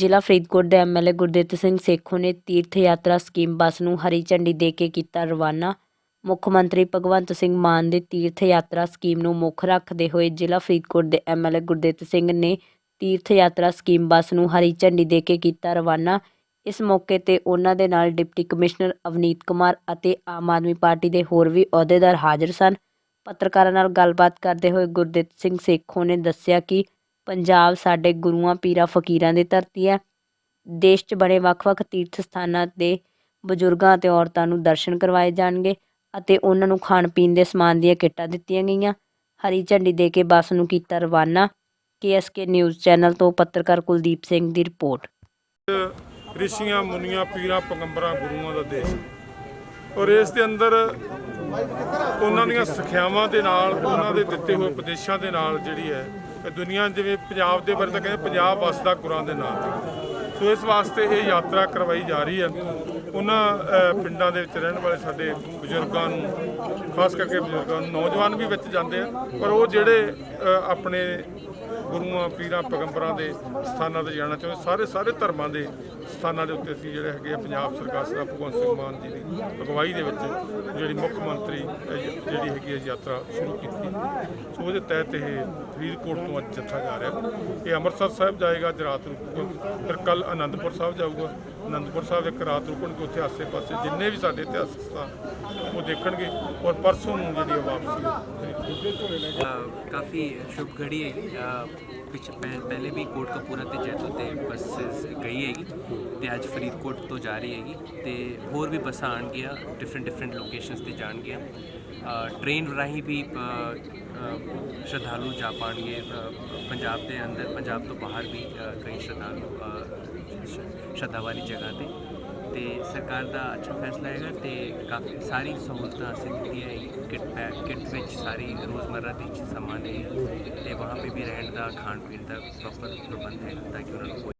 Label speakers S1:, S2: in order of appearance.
S1: ਜ਼ਿਲ੍ਹਾ ਫਰੀਦਕੋਟ ਦੇ ਐਮਐਲਏ ਗੁਰਦਿੱਤ ਸਿੰਘ ਸੇਖੋਂ ਨੇ ਤੀਰਥ ਯਾਤਰਾ ਸਕੀਮ ਬੱਸ ਨੂੰ ਹਰੀ ਝੰਡੀ ਦੇ ਕੇ ਕੀਤਾ ਰਵਾਨਾ। ਮੁੱਖ ਮੰਤਰੀ ਭਗਵੰਤ ਸਿੰਘ ਮਾਨ ਦੀ ਤੀਰਥ ਯਾਤਰਾ ਸਕੀਮ ਨੂੰ ਮੁੱਖ ਰੱਖਦੇ ਹੋਏ ਜ਼ਿਲ੍ਹਾ ਫਰੀਦਕੋਟ ਦੇ ਐਮਐਲਏ ਗੁਰਦਿੱਤ ਸਿੰਘ ਨੇ ਤੀਰਥ ਯਾਤਰਾ ਸਕੀਮ ਬੱਸ ਨੂੰ ਹਰੀ ਝੰਡੀ ਦੇ ਕੇ ਕੀਤਾ ਰਵਾਨਾ। ਇਸ ਮੌਕੇ ਤੇ ਉਹਨਾਂ ਦੇ ਨਾਲ ਡਿਪਟੀ ਕਮਿਸ਼ਨਰ ਅਵਨੀਤ ਕੁਮਾਰ ਅਤੇ ਆਮ ਆਦਮੀ ਪਾਰਟੀ ਦੇ ਹੋਰ ਵੀ ਅਹੁਦੇਦਾਰ ਹਾਜ਼ਰ ਸਨ। ਪੱਤਰਕਾਰਾਂ ਨਾਲ ਗੱਲਬਾਤ ਕਰਦੇ ਹੋਏ ਗੁਰਦਿੱਤ ਸਿੰਘ ਸੇਖੋਂ ਨੇ ਦੱਸਿਆ ਕਿ ਪੰਜਾਬ ਸਾਡੇ ਗੁਰੂਆਂ, ਪੀਰਾਂ, ਫਕੀਰਾਂ ਦੀ ਧਰਤੀ ਹੈ। ਦੇਸ਼ 'ਚ ਬਣੇ ਵੱਖ-ਵੱਖ ਤੀਰਥ ਸਥਾਨਾਂ ਦੇ ਬਜ਼ੁਰਗਾਂ ਅਤੇ ਔਰਤਾਂ ਨੂੰ ਦਰਸ਼ਨ ਕਰਵਾਏ ਜਾਣਗੇ ਅਤੇ ਉਹਨਾਂ ਨੂੰ ਖਾਣ ਪੀਣ ਦੇ ਸਮਾਨ ਦੀਆਂ ਕਿੱਟਾਂ ਦਿੱਤੀਆਂ ਗਈਆਂ। ਹਰੀ ਝੰਡੀ ਦੇ ਕੇ ਬੱਸ ਨੂੰ ਕੀਤਾ ਰਵਾਨਾ ਕੇਐਸਕੇ ਨਿਊਜ਼ ਚੈਨਲ ਤੋਂ ਪੱਤਰਕਾਰ ਕੁਲਦੀਪ ਸਿੰਘ ਦੀ ਰਿਪੋਰਟ।
S2: ਰਿਸ਼ੀਆਂ ਮੁਨੀਆਂ, ਪੀਰਾਂ, ਪੈਗੰਬਰਾਂ, ਗੁਰੂਆਂ ਦਾ ਦੇਸ਼। ਔਰ ਇਸ ਦੇ ਅੰਦਰ ਉਹਨਾਂ ਦੀਆਂ ਸਿੱਖਿਆਵਾਂ ਦੇ ਨਾਲ, ਉਹਨਾਂ ਦੇ ਦਿੱਤੇ ਹੋਏ ਉਪਦੇਸ਼ਾਂ ਦੇ ਨਾਲ ਜਿਹੜੀ ਹੈ ਦੁਨੀਆ ਜਿਵੇਂ ਪੰਜਾਬ ਦੇ ਬਾਰੇ ਤਾਂ ਕਹਿੰਦੇ ਪੰਜਾਬ ਵਸਦਾ ਗੁਰਾਂ ਦੇ ਨਾਂ ਤੇ। ਸੋ ਇਸ ਵਾਸਤੇ ਇਹ ਯਾਤਰਾ ਕਰਵਾਈ ਜਾ ਰਹੀ ਹੈ। ਉਹਨਾਂ ਪਿੰਡਾਂ ਦੇ ਵਿੱਚ ਰਹਿਣ ਵਾਲੇ ਸਾਡੇ ਬਜ਼ੁਰਗਾਂ ਨੂੰ, ਖਾਸ ਕਰਕੇ ਬਜ਼ੁਰਗਾਂ ਨੂੰ, ਨੌਜਵਾਨ ਵੀ ਵਿੱਚ ਜਾਂਦੇ ਆ। ਪਰ ਉਹ ਜਿਹੜੇ ਆਪਣੇ ਗੁਰੂਆਂ, ਪੀਰਾਂ, ਪੈਗੰਬਰਾਂ ਦੇ ਸਥਾਨਾਂ ਤੇ ਜਾਣਾ ਚਾਹੁੰਦੇ। ਸਾਰੇ ਸਾਰੇ ਧਰਮਾਂ ਦੇ ਸਥਾਨਾਂ ਦੇ ਉੱਤੇ ਅਸੀਂ ਜਿਹੜੇ ਹੈਗੇ ਆ ਪੰਜਾਬ ਸਰਕਾਰ ਸਰਦਾਰ ਭਗਵੰਤ ਸਿੰਘ ਮਾਨ ਜੀ ਦੀ ਅਗਵਾਈ ਦੇ ਵਿੱਚ ਜਿਹੜੀ ਮੁੱਖ ਮੰਤਰੀ ਜਿਹੜੀ ਹੈਗੀ ਹੈ ਯਾਤਰਾ ਸ਼ੁਰੂ ਕੀਤੀ ਸੋ ਉਹਦੇ ਤਹਿਤ ਇਹ ਫਰੀਦਕੋਟ ਤੋਂ ਅੱਜ ਜੱਥਾ ਜਾ ਰਿਹਾ। ਇਹ ਅੰਮ੍ਰਿਤਸਰ ਸਾਹਿਬ ਜਾਏਗਾ, ਅੱਜ ਰਾਤ ਰੁਕੂਗਾ। ਫਿਰ ਕੱਲ ਅਨੰਦਪੁਰ ਸਾਹਿਬ ਜਾਊਗਾ। ਅਨੰਦਪੁਰ ਸਾਹਿਬ ਇੱਕ ਰਾਤ ਰੁਕਣਗੇ, ਉੱਥੇ ਆਸੇ-ਪਾਸੇ ਜਿੰਨੇ ਵੀ ਸਾਡੇ ਇਤਿਹਾਸਕ ਸਥਾਨ, ਉਹ ਦੇਖਣਗੇ। ਔਰ ਪਰਸੋਂ ਨੂੰ ਜਿਹੜੀ ਹੈ ਵਾਪਸੀ
S3: ਕਾਫੀ ਸ਼ੁਭ ਘੜੀ ਹੈ। ਅ, ਪਿਛ ਪਹਿਲੇ ਵੀ ਕੋਟਕਪੂਰਾ ਤੇ ਜੈਤੋ ਤੇ ਬੱਸਸ ਗਈ ਹੈਗੀ। ਤੇ ਅੱਜ ਫਰੀਦਕੋਟ ਤੋਂ ਜਾ ਰਹੀ ਹੈਗੀ। ਤੇ ਹੋਰ ਵੀ ਬੱਸਾਂ ਆਉਣਗੀਆਂ ਡਿਫਰੈਂਟ ਡਿਫਰੈਂਟ ਲੋਕੇਸ਼ਨਸ ਤੇ ਜਾਣਗੀਆਂ ਟ੍ਰੇਨ ਰਾਹੀਂ ਵੀ ਸ਼ਰਧਾਲੂ ਜਾ ਪਾਣਗੇ। ਪੰਜਾਬ ਦੇ ਅੰਦਰ ਪੰਜਾਬ ਤੋਂ ਬਾਹਰ ਵੀ ਕਈ ਸ਼ਰਧਾਲੂ ਅ, ਸ਼ਰਧਾ ਵਾਲੀ ਜਗ੍ਹਾ ਤੇ। ਤੇ ਸਰਕਾਰ ਦਾ ਅੱਛਾ ਫੈਸਲਾ ਹੈਗਾ ਤੇ ਕਾਫੀ ਸਾਰੀ ਸਹੂਲਤਾਂ ਸਿੱਧੀ ਹੈ। ਕਿਟ ਪੈਕ ਕਿਟ ਵਿੱਚ ਸਾਰੀ ਰੋਜ਼ਮਰਰਾ ਦੀ ਚੀਜ਼ ਸਮਾਨ ਹੈ ਤੇ ਵਹਾਂ ਪੇ ਵੀ ਰਹਿਣ ਦਾ ਖਾਣ ਪੀਣ ਦਾ ਪ੍ਰੋਪਰ ਪ੍ਰਬੰਧ ਹੈ ਤਾਂ ਕਿ ਉਹਨਾਂ ਨੂੰ